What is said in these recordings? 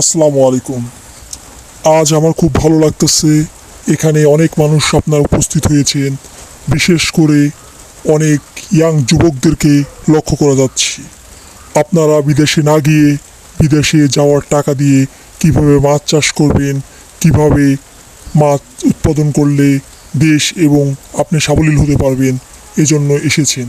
আসসালামু আলাইকুম। আজ আমার খুব ভালো লাগতেছে, এখানে অনেক মানুষ আপনার উপস্থিত হয়েছেন, বিশেষ করে অনেক ইয়াং যুবকদেরকে লক্ষ্য করা যাচ্ছে। আপনারা বিদেশে না গিয়ে বিদেশে যাওয়ার টাকা দিয়ে কীভাবে মাছ চাষ করবেন, কীভাবে মাছ উৎপাদন করলে দেশ এবং আপনি সাবলীল হতে পারবেন, এজন্য এসেছেন।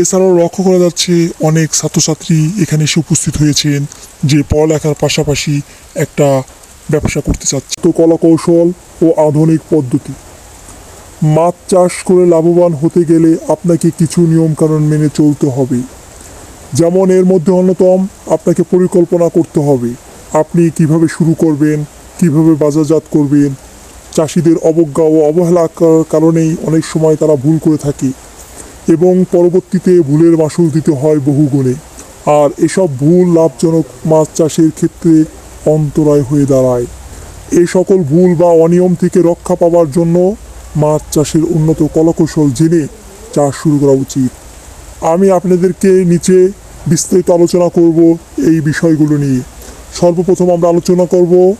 এছাড়াও লক্ষ্য করা যাচ্ছে, অনেক ছাত্রছাত্রী এখানে এসে উপস্থিত হয়েছেন। যে পড়ালেখার পাশাপাশি একটা ব্যবসা করতে চাচ্ছে। তো কলা কৌশল ও আধুনিক পদ্ধতি। মাছ চাষ করে লাভবান হতে গেলে আপনাকে কিছু নিয়মকানুন মেনে চলতে হবে। যেমন এর মধ্যে অন্যতম, আপনাকে পরিকল্পনা করতে হবে। আপনি কীভাবে শুরু করবেন, কীভাবে বাজারজাত করবেন, চাষিদের অবজ্ঞা ও অবহেলা কারণেই অনেক সময় তারা ভুল করে থাকে এবং পরবর্তীতে ভুলের মাসুল দিতে হয় বহু গুণে আর এসব ভুল লাভজনক মাছ চাষের ক্ষেত্রে অন্তরায় হয়ে দাঁড়ায়। এই সকল ভুল বা অনিয়ম থেকে রক্ষা পাওয়ার জন্য মাছ চাষের উন্নত কলাকৌশল জেনে চাষ শুরু করা উচিত। আমি আপনাদেরকে নিচে বিস্তারিত আলোচনা করব এই বিষয়গুলো নিয়ে। সর্বপ্রথম আমরা আলোচনা করব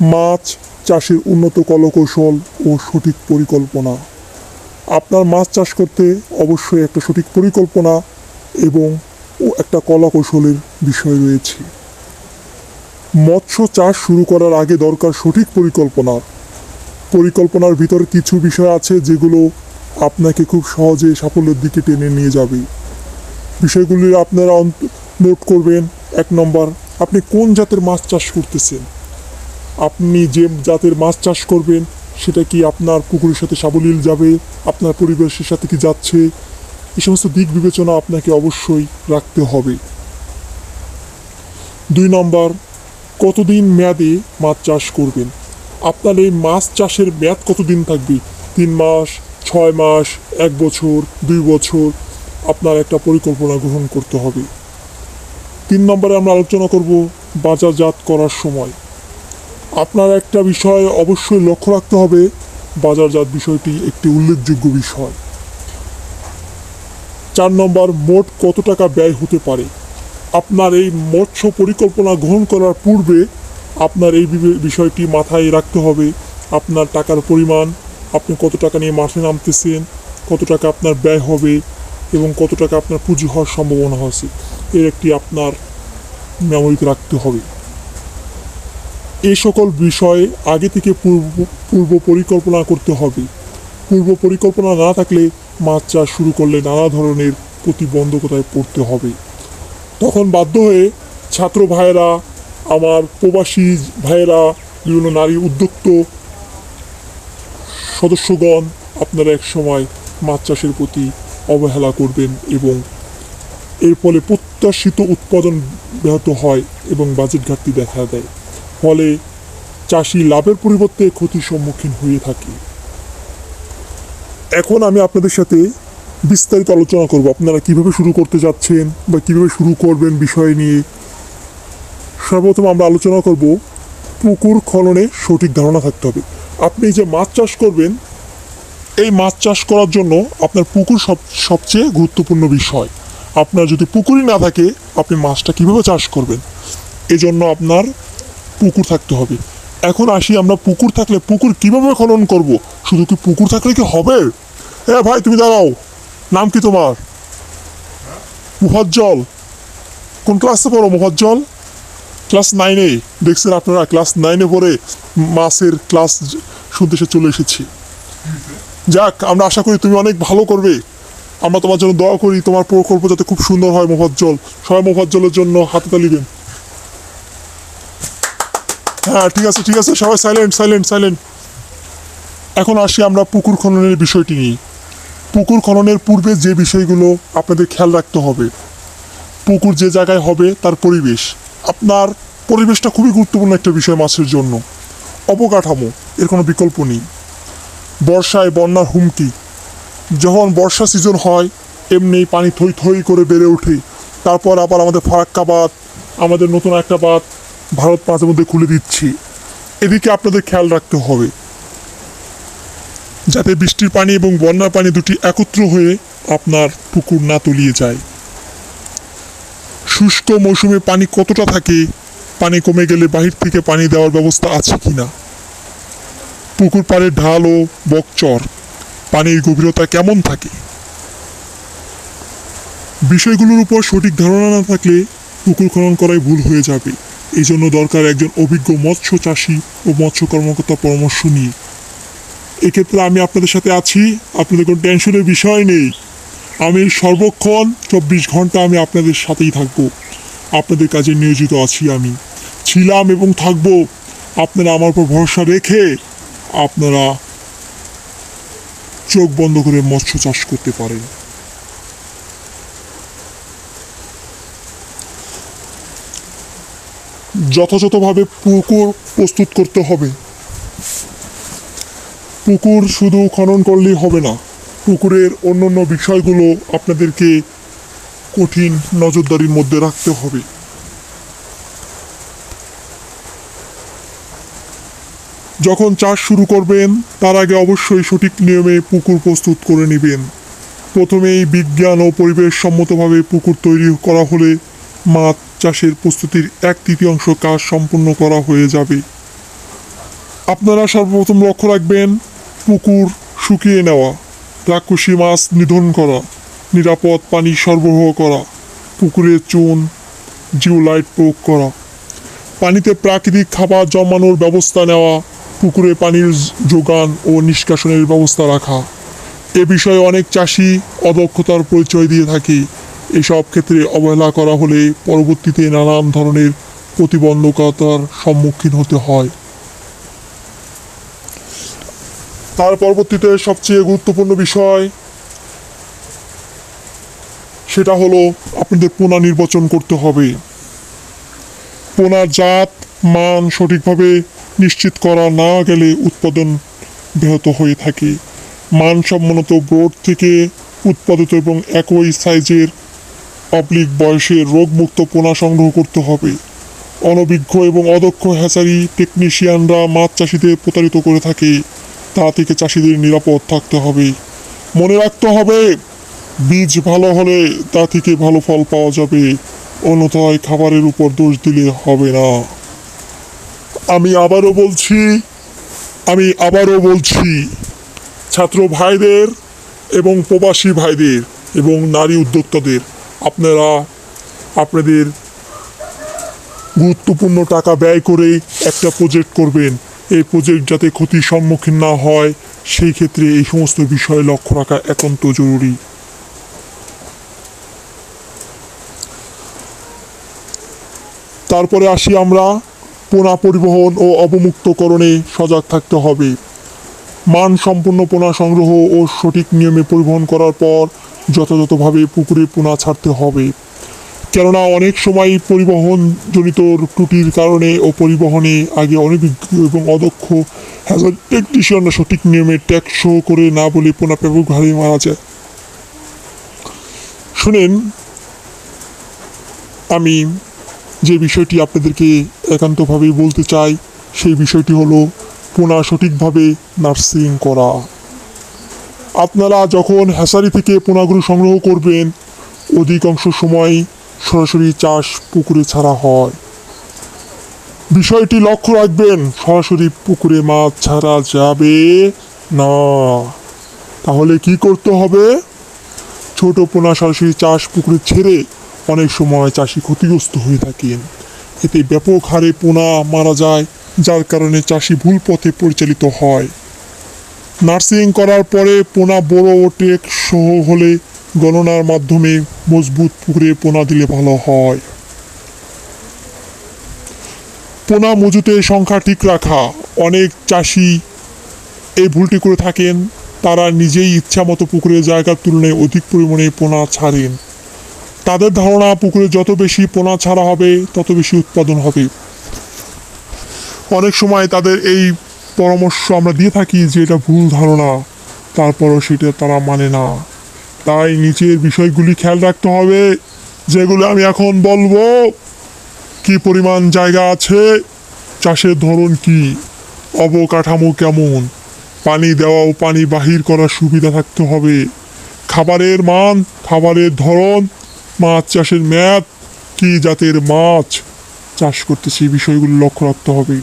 মাছ চাষের উন্নত কলকৌশল ও সঠিক পরিকল্পনা। আপনার মাছ চাষ করতে অবশ্যই একটা সঠিক পরিকল্পনা এবং একটা কলা কৌশলের বিষয় রয়েছে। মৎস্য চাষ শুরু করার আগে দরকার সঠিক পরিকল্পনা। পরিকল্পনার ভিতর কিছু বিষয় আছে যেগুলো আপনাকে খুব সহজে সাফল্যের দিকে টেনে নিয়ে যাবে। বিষয়গুলি আপনারা নোট করবেন। এক নম্বর, আপনি কোন জাতের মাছ চাষ করতেছেন? আপনি যে জাতের মাছ চাষ করবেন, সেটা কি আপনার পুকুরের সাথে সাবলীল যাবে? আপনার পরিবেশের সাথে কি যাচ্ছে? এই সমস্ত দিক বিবেচনা আপনাকে অবশ্যই রাখতে হবে। দুই নম্বর, কতদিন মেয়াদে মাছ চাষ করবেন? আপনার এই মাছ চাষের মেয়াদ কতদিন থাকবে? তিন মাস, ছয় মাস, এক বছর, দুই বছর? আপনার একটা পরিকল্পনা গ্রহণ করতে হবে। তিন নম্বরে আমরা আলোচনা করব বাজারজাত করার সময়। আপনার একটা বিষয় অবশ্যই লক্ষ্য রাখতে হবে। বাজারজাত বিষয়টি একটি উল্লেখযোগ্য বিষয়। চার নম্বর মোট কত টাকা ব্যয় হতে পারে? আপনার এই মৎস্য পরিকল্পনা গ্রহণ করার পূর্বে আপনার এই বিষয়টি মাথায় রাখতে হবে। আপনার টাকার পরিমাণ, আপনি কত টাকা নিয়ে মাঠে নামতেছেন, কত টাকা আপনার ব্যয় হবে এবং কত টাকা আপনার পুঁজি হওয়ার সম্ভাবনা আছে। এর একটি আপনার মেমোরিতে রাখতে হবে। এই সকল বিষয়ে আগে থেকে পূর্ব পূর্ব পরিকল্পনা করতে হবে। পূর্ব পরিকল্পনা না থাকলে মাছ চাষ শুরু করলে নানা ধরনের প্রতিবন্ধকতায় পড়তে হবে। তখন বাধ্য হয়ে ছাত্র ভাইয়েরা, আমার প্রবাসী ভাইয়েরা, বিভিন্ন নারী উদ্যোক্ত সদস্যগণ আপনারা এক সময় মাছ চাষের প্রতি অবহেলা করবেন এবং এর ফলে প্রত্যাশিত উৎপাদন ব্যাহত হয় এবং বাজেট ঘাটতি দেখা দেয়। ফলে চাষি লাভের পরিবর্তে ক্ষতির সম্মুখীন হয়ে থাকে। এখন আমি আপনাদের সাথে বিস্তারিত আলোচনা করব। আপনারা কীভাবে শুরু করতে যাচ্ছেন বা কীভাবে শুরু করবেন বিষয় নিয়ে। সর্বপ্রথম আমরা আলোচনা করব, পুকুর খননে সঠিক ধারণা থাকতে হবে। আপনি যে মাছ চাষ করবেন, এই মাছ চাষ করার জন্য আপনার পুকুর সব, সবচেয়ে গুরুত্বপূর্ণ বিষয়। আপনার যদি পুকুরই না থাকে, আপনি মাছটা কীভাবে চাষ করবেন? এজন্য আপনার পুকুর থাকতে হবে। এখন আসি আমরা পুকুর থাকলে পুকুর কীভাবে খনন করব? শুধু কি পুকুর থাকলে কি হবে? এ ভাই, তুমি দাঁড়াও। নাম কি তোমার? মুফাজ্জল কোন ক্লাসে পড়ো মুফাজ্জল ক্লাস নাইনে দেখছেন আপনারা ক্লাস নাইনে পড়ে মাসের ক্লাস শুনতে এসে চলে এসেছি। যাক, আমরা আশা করি তুমি অনেক ভালো করবে। আমরা তোমার জন্য দোয়া করি, তোমার প্রকল্প যাতে খুব সুন্দর হয় মোফাজ্জল সবাই মোফাজ্জলের জন্য হাতে তালি দেন হ্যাঁ ঠিক আছে ঠিক আছে, সবাই সাইলেন্ট সাইলেন্ট সাইলেন্ট এখন আসি আমরা পুকুর খননের বিষয়টি নিয়ে। পুকুর খননের পূর্বে যে বিষয়গুলো আপনাদের খেয়াল রাখতে হবে। পুকুর যে জায়গায় হবে তার পরিবেশ। আপনার পরিবেশটা খুবই গুরুত্বপূর্ণ একটা বিষয় মাছের জন্য। অবকাঠামো, এর কোনো বিকল্প নেই। বর্ষায় বন্যার হুমকি। যখন বর্ষা সিজন হয়, এমনি পানি থই থই করে বেড়ে ওঠে। তারপর আবার আমাদের ফারাক্কা বাঁধ, আমাদের নতুন একটা বাঁধ ভারত মাঝে মধ্যে খুলে দিচ্ছি। এদিকে আপনাদের খেয়াল রাখতে হবে। যাতে বৃষ্টির পানি এবং বন্যার পানি দুটি একত্র হয়ে আপনার পুকুর না তলিয়ে যায়। শুষ্ক মৌসুমে পানি কতটা থাকে, পানি কমে গেলে বাহির থেকে পানি দেওয়ার ব্যবস্থা আছে কি না পুকুর পাড়ের ঢাল ও বকচর, পানির গভীরতা কেমন থাকে? বিষয়গুলোর উপর সঠিক ধারণা না থাকলে পুকুর খনন করাই ভুল হয়ে যাবে। এই জন্য দরকার একজন অভিজ্ঞ মৎস্য চাষি ও মৎস্য কর্মকর্তা পরামর্শ নিয়ে। এক্ষেত্রে আমি আপনাদের সাথে আছি। আপনাদের কোনো টেনশনের বিষয় নেই। আমি সর্বক্ষণ চব্বিশ ঘণ্টা আমি আপনাদের সাথেই থাকব। আপনাদের কাজে নিয়োজিত আছি আমি। ছিলাম এবং থাকব। আপনারা আমার উপর ভরসা রেখে আপনারা চোখ বন্ধ করে মৎস্য চাষ করতে পারেন। যথাযথভাবে পুকুর প্রস্তুত করতে হবে। পুকুর শুধু খনন করলেই হবে না। পুকুরের অন্যান্য বিষয়গুলো আপনাদেরকে কঠিন নজরদারির মধ্যে রাখতে হবে। যখন চাষ শুরু করবেন, তার আগে অবশ্যই সঠিক নিয়মে পুকুর প্রস্তুত করে নেবেন। প্রথমেই বিজ্ঞান ও পরিবেশ সম্মতভাবে পুকুর তৈরি করা হলে মাছ চাষের প্রস্তুতির এক তৃতীয়াংশ কাজ সম্পূর্ণ করা হয়ে যাবে। আপনারা সর্বপ্রথম লক্ষ্য রাখবেন পুকুর শুকিয়ে নেওয়া রাক্ষসী মাছ নিধন করা, নিরাপদ পানি সরবরাহ করা পুকুরে চুন, জিওলাইট প্রয়োগ করা, পানিতে প্রাকৃতিক খাবার জমানোর ব্যবস্থা নেওয়া, পুকুরে পানির যোগান ও নিষ্কাশনের ব্যবস্থা রাখা। এ বিষয়ে অনেক চাষি অদক্ষতার পরিচয় দিয়ে থাকে। এসব ক্ষেত্রে অবহেলা করা হলে পরবর্তীতে নানান ধরনের প্রতিবন্ধকতার সম্মুখীন হতে হয়। তার পরবর্তীতে সবচেয়ে গুরুত্বপূর্ণ বিষয় সেটা হলো আপনাদের পোনা নির্বাচন করতে হবে। পোনার জাত, মান সঠিকভাবে নিশ্চিত করা না গেলে উৎপাদন ব্যাহত হয়ে থাকে। মান মানসম্মত বোর্ড থেকে উৎপাদিত এবং একই সাইজের পাবলিক বয়সে রোগমুক্ত পোনা সংগ্রহ করতে হবে। অনভিজ্ঞ এবং অদক্ষ হ্যাচারি টেকনিশিয়ানরা মাছ চাষিদের প্রতারিত করে থাকে। তা থেকে চাষিদের নিরাপদ থাকতে হবে। মনে রাখতে হবে, বীজ ভালো হলে তা থেকে ভালো ফল পাওয়া যাবে। অন্যথায় খাবারের উপর দোষ দিলে হবে না। আমি আবারও বলছি, আমি আবারও বলছি, ছাত্র ভাইদের এবং প্রবাসী ভাইদের এবং নারী উদ্যোক্তাদের, আপনারা আপনাদের গুরুত্বপূর্ণ টাকা ব্যয় করে একটা প্রজেক্ট করবেন। এই প্রজেক্ট যাতে ক্ষতির সম্মুখীন না হয়, সেই ক্ষেত্রে এই সমস্ত বিষয়ে লক্ষ্য রাখা একান্ত জরুরি। তারপরে আসি আমরা, পোনা পরিবহন ও অবমুক্তকরণে সজাগ থাকতে হবে। মান সম্পূর্ণ পোনা সংগ্রহ ও সঠিক নিয়মে পরিবহন করার পর যথাযথভাবে পুকুরে পোনা ছাড়তে হবে। কেননা অনেক সময় পরিবহনজনিত ত্রুটির কারণে ও পরিবহনে আগে অনভিজ্ঞ এবং অদক্ষ হ্যাজার্ড টেকনিশিয়ানরা সঠিক নিয়মে ট্যাক্স করে না বলে পোনা ব্যাপক হারে মারা যায়। শুনেন, আমি যে বিষয়টি আপনাদেরকে একান্তভাবে বলতে চাই, সেই বিষয়টি হলো পোনা সঠিকভাবে নার্সিং করা। আপনারা যখন হ্যাসারি থেকে পোনাগুলো সংগ্রহ করবেন, অধিকাংশ সময় সরাসরি চাষ পুকুরে ছাড়া হয়। বিষয়টি লক্ষ্য রাখবেন, সরাসরি পুকুরে মাছ ছাড়া যাবে না। তাহলে কি করতে হবে? ছোট পোনা সরাসরি চাষ পুকুরে ছেড়ে অনেক সময় চাষি ক্ষতিগ্রস্ত হয়ে থাকেন। এতে ব্যাপক হারে পোনা মারা যায়, যার কারণে চাষি ভুল পথে পরিচালিত হয়। নার্সিং করার পরে পোনা বড় ও টেক সহ হলে গণনার মাধ্যমে মজবুত পুকুরে পোনা দিলে ভালো হয়। পোনা মজুতের সংখ্যা ঠিক রাখা। অনেক চাষি এই ভুলটি করে থাকেন। তারা নিজেই ইচ্ছা মতো পুকুরের জায়গার তুলনায় অধিক পরিমাণে পোনা ছাড়েন। তাদের ধারণা, পুকুরে যত বেশি পোনা ছাড়া হবে, তত বেশি উৎপাদন হবে। অনেক সময় তাদের এই পরামর্শ আমরা দিয়ে থাকি যে এটা ভুল ধারণা, তারপরও সেটা তারা মানে না। তাই নিচের বিষয়গুলি খেয়াল রাখতে হবে, যেগুলো আমি এখন বলব। কি পরিমাণ জায়গা আছে? চাষের ধরন কি? অবকাঠামো কেমন? পানি দেওয়া ও পানি বাহির করার সুবিধা থাকতে হবে। খাবারের মান, খাবারের ধরন, মাছ চাষের মেয়াদ কি জাতের মাছ চাষ করতেছি এই বিষয়গুলো লক্ষ্য রাখতে হবে।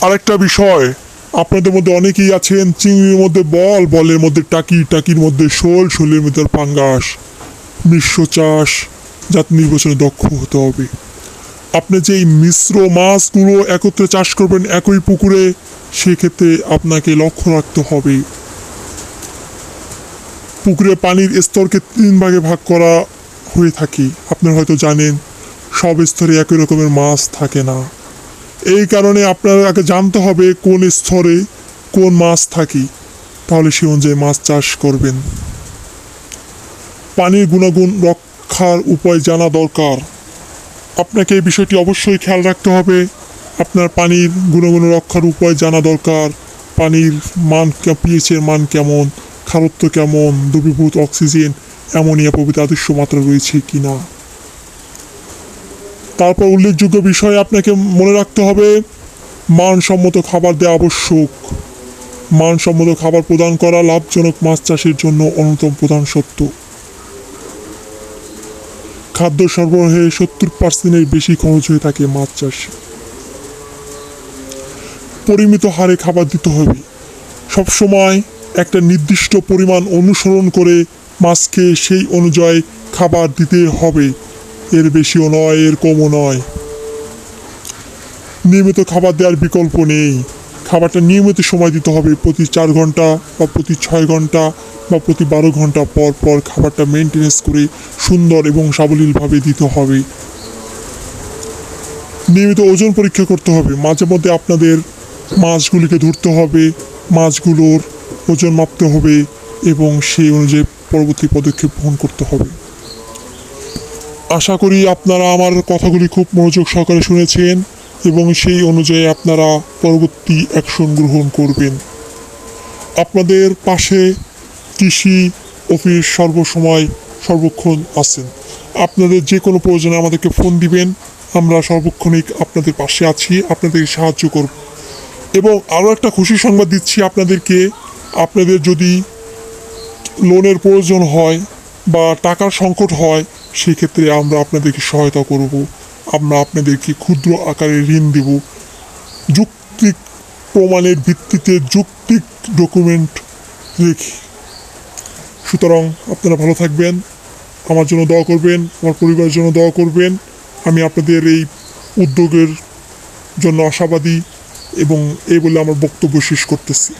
আরেকটা বিষয় আপনাদের মধ্যে অনেকেই আছেন, চিংড়ির মধ্যে বল, বলের মধ্যে টাকি, টাকির মধ্যে শোল, শোলের মধ্যে পাঙ্গাস। মিশ্র চাষ জাত নির্বাচনে দক্ষ হতে হবে। আপনি যে এই মিশ্র মাছগুলো একত্রে চাষ করবেন একই পুকুরে, সেক্ষেত্রে আপনাকে লক্ষ্য রাখতে হবে। পুকুরে পানির স্তরকে তিন ভাগে ভাগ করা হয়ে থাকে। আপনারা হয়তো জানেন, সব স্তরে একই রকমের মাছ থাকে না। এই কারণে আপনার আগে জানতে হবে কোন স্তরে কোন মাছ থাকে। তাহলে সে অনুযায়ী মাছ চাষ করবেন। পানির গুণাগুণ রক্ষার উপায় জানা দরকার। আপনাকে এই বিষয়টি অবশ্যই খেয়াল রাখতে হবে। আপনার পানির গুণগুণ রক্ষার উপায় জানা দরকার। পানির মান পিএইচের মান কেমন? খারত্ব কেমন? দ্রবীভূত অক্সিজেন অ্যামোনিয়া প্রভৃতি আদর্শ মাত্রা রয়েছে কিনা? তারপর উল্লেখযোগ্য বিষয় আপনাকে মনে রাখতে হবে, মানসম্মত খাবার দেওয়া আবশ্যক। মানসম্মত খাবার প্রদান করা লাভজনক মাছ চাষের জন্য অন্যতম প্রধান সত্য খাদ্য সরবরাহে সত্তর পার্সেন্টের বেশি খরচ হয়ে থাকে মাছ চাষে। পরিমিত হারে খাবার দিতে হবে। সবসময় একটা নির্দিষ্ট পরিমাণ অনুসরণ করে মাছকে সেই অনুযায়ী খাবার দিতে হবে। এর বেশিও নয়, এর কমও নয়। নিয়মিত খাবার দেওয়ার বিকল্প নেই। খাবারটা নিয়মিত সময় দিতে হবে প্রতি চার ঘণ্টা বা প্রতি ছয় ঘণ্টা বা প্রতি বারো ঘণ্টা পর পর খাবারটা মেনটেনেন্স করে সুন্দর এবং সাবলীলভাবে দিতে হবে। নিয়মিত ওজন পরীক্ষা করতে হবে। মাঝে মধ্যে আপনাদের মাছগুলিকে ধরতে হবে, মাছগুলোর ওজন মাপতে হবে এবং সেই অনুযায়ী পরবর্তী পদক্ষেপ গ্রহণ করতে হবে। আশা করি আপনারা আমার কথাগুলি খুব মনোযোগ সহকারে শুনেছেন এবং সেই অনুযায়ী আপনারা পরবর্তী অ্যাকশন গ্রহণ করবেন। আপনাদের পাশে কৃষি অফিস সর্বসময় সর্বক্ষণ আছেন। আপনাদের যে কোনো প্রয়োজনে আমাদেরকে ফোন দিবেন। আমরা সর্বক্ষণিক আপনাদের পাশে আছি আপনাদের সাহায্য করব। এবং আরও একটা খুশি সংবাদ দিচ্ছি আপনাদেরকে। আপনাদের যদি লোনের প্রয়োজন হয় বা টাকার সংকট হয় সেক্ষেত্রে আমরা আপনাদেরকে সহায়তা করব, আমরা আপনাদেরকে ক্ষুদ্র আকারে ঋণ দেব। যুক্তিক প্রমাণের ভিত্তিতে যৌক্তিক ডকুমেন্ট রেখে। সুতরাং আপনারা ভালো থাকবেন, আমার জন্য দোয়া করবেন, আমার পরিবারের জন্য দোয়া করবেন। আমি আপনাদের এই উদ্যোগের জন্য আশাবাদী এবং এই বলে আমার বক্তব্য শেষ করতেছি।